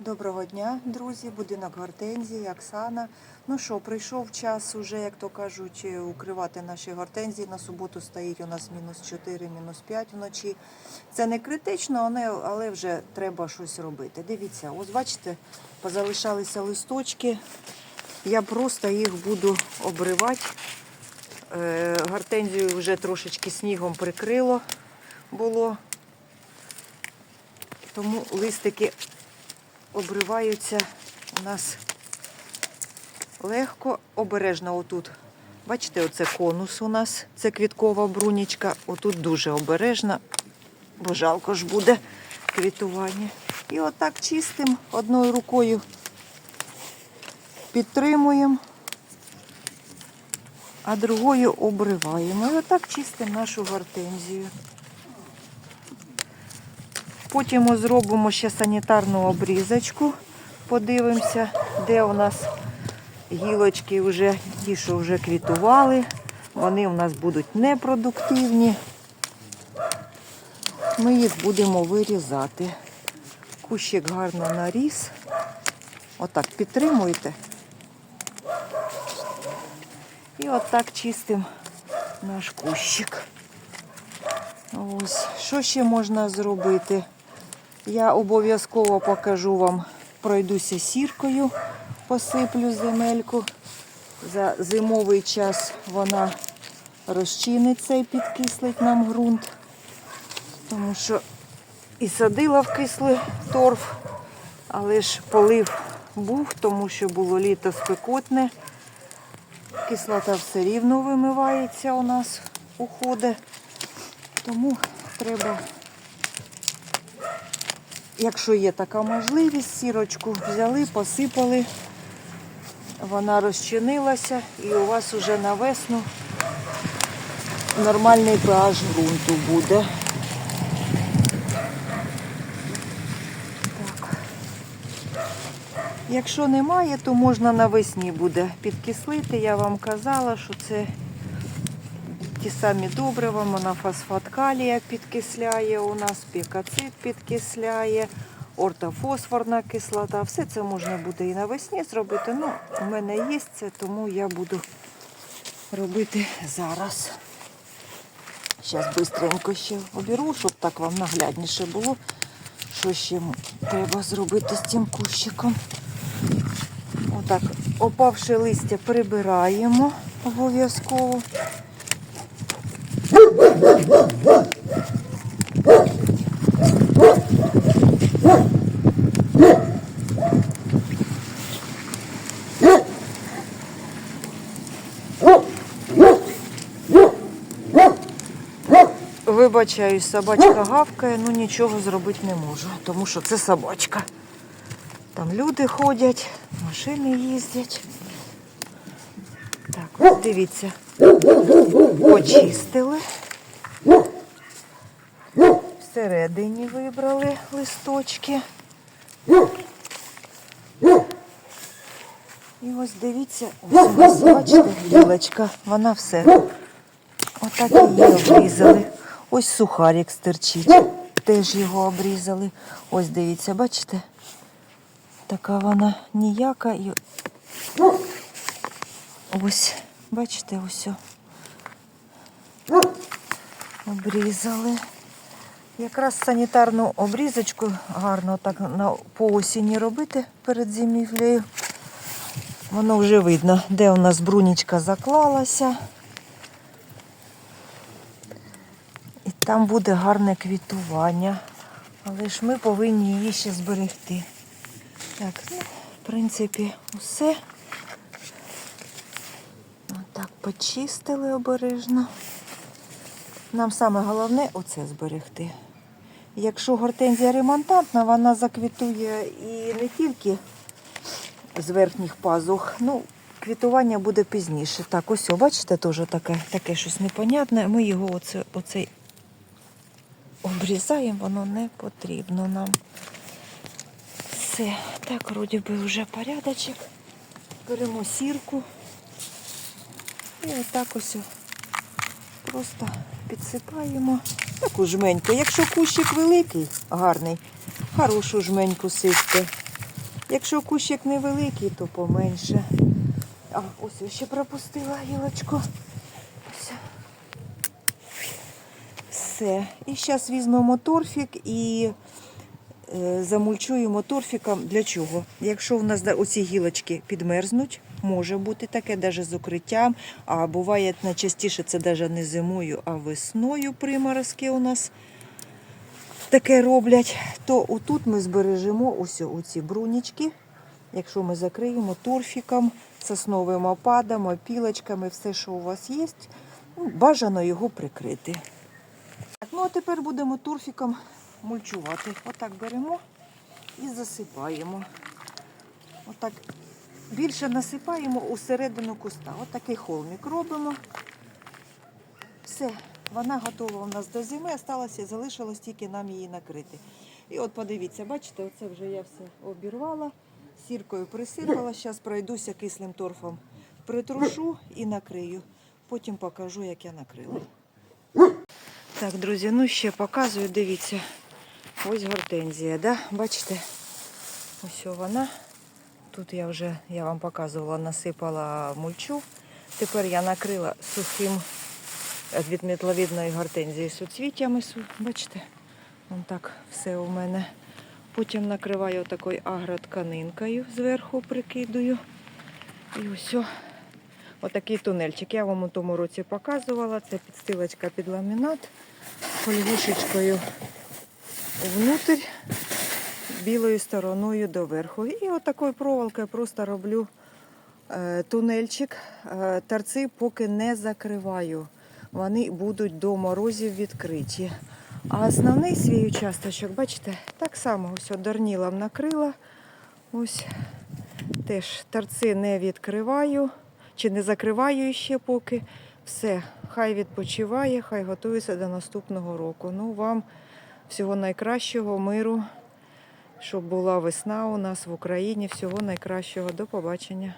Доброго дня, друзі, будинок гортензії, Оксана. Ну що, прийшов час уже, як то кажуть, укривати наші гортензії. На суботу стоїть у нас мінус 4, мінус 5 вночі. Це не критично, але, вже треба щось робити. Дивіться, ось бачите, позалишалися листочки. Я просто їх буду обривати. Е, Гортензію вже трошечки снігом прикрило було. Тому листики обриваються у нас легко, обережно отут. Бачите, оце конус у нас, це квіткова брунічка. Отут дуже обережно, бо жалко ж буде квітування. І отак чистим одною рукою підтримуємо, а другою обриваємо. І отак чистимо нашу гортензію. Потім ми зробимо ще санітарну обрізочку. Подивимося, де у нас гілочки вже, ті, що вже квітували. Вони у нас будуть непродуктивні. Ми їх будемо вирізати. Кущик гарно наріс. Отак підтримуєте. І отак чистимо наш кущик. Ось, що ще можна зробити? Я обов'язково покажу вам, пройдуся сіркою, посиплю земельку. За зимовий час вона розчиниться і підкислить нам ґрунт. Тому що і садила в кислий торф, але ж полив був, тому що було літо спекотне. Кислота все рівно вимивається у нас, уходить. Тому треба, якщо є така можливість, сірочку взяли, посипали, вона розчинилася і у вас уже на весну нормальний pH ґрунту буде. Так. Якщо немає, то можна навесні буде підкислити. Я вам казала, що це ті самі добрива, монофосфат калія підкисляє у нас, пікацит підкисляє, ортофосфорна кислота. Все це можна буде і навесні зробити. Ну, у мене є це, тому я буду робити зараз. Зараз швидко ще оберу, щоб так вам наглядніше було, що ще треба зробити з цим кущиком. Отак, опавши листя прибираємо обов'язково. Вибачаюсь, собачка гавкає, ну нічого зробити не можу, тому що це собачка. Там люди ходять, машини їздять. Так, ось дивіться. Почистили. Всередині вибрали листочки. І ось дивіться, ось у нас, бачите, гілочка, вона все. Отак її обрізали. Ось сухарик стирчить. Теж його обрізали. Ось дивіться, бачите? Така вона ніяка. І... Ось, бачите, ось. Обрізали. Якраз санітарну обрізочку гарно так на, по осені робити перед зимівлею. Воно вже видно, де у нас брунічка заклалася. І там буде гарне квітування. Але ж ми повинні її ще зберегти. Так, ну, в принципі, усе. Отак почистили обережно. Нам саме головне оце зберегти. Якщо гортензія ремонтантна, вона заквітує і не тільки з верхніх пазух, ну, квітування буде пізніше. Так, ось, бачите, теж таке, таке щось непонятне. Ми його оце, оцей обрізаємо, воно не потрібно нам. Все, так, вроді би вже порядочок. Беремо сірку. І отак ось просто підсипаємо. Таку жменьку. Якщо кущик великий, гарний, хорошу жменьку сипте. Якщо кущик невеликий, то поменше. А, ось я ще пропустила гілочку. Все. І зараз візьмемо торфік і замульчуємо торфіком. Для чого? Якщо в нас оці гілочки підмерзнуть, може бути таке, навіть з укриттям. А буває найчастіше це навіть не зимою, а весною приморозки у нас таке роблять, то отут ми збережемо ось оці брунічки. Якщо ми закриємо торфіком, сосновим опадом, опілочками, все, що у вас є, ну, бажано його прикрити. Ну а тепер будемо торфіком мульчувати. Отак беремо і засипаємо. Отак більше насипаємо у середину куста. Отакий холмик робимо. Все, вона готова у нас до зими, осталося, залишилось тільки нам її накрити. І от подивіться, бачите, оце вже я все обірвала, сіркою присипала. Зараз пройдуся кислим торфом, притрушу і накрию. Потім покажу, як я накрила. Так, друзі, ну ще показую, дивіться. Ось гортензія, да? бачите? Ось вона. Тут я вже, я вам показувала, насипала мульчу. Тепер я накрила сухим від метловідної гортензії суцвіттями. су- Бачите? Вон так все у мене. Потім накриваю такою агротканинкою, зверху прикидую. І ось отакий тунельчик. Я вам у тому році показувала. Це підстилочка під ламінат. Фольгушечкою внутрь, білою стороною доверху. І отакою проволокою просто роблю е, тунельчик. Е, торці поки не закриваю. Вони будуть до морозів відкриті. А основний свій участочок, бачите, так само ось от дарнілом накрила. Ось теж торці не відкриваю чи не закриваю ще поки. Все, хай відпочиває, хай готується до наступного року. Ну, вам всього найкращого, миру, щоб була весна у нас в Україні. Всього найкращого. До побачення.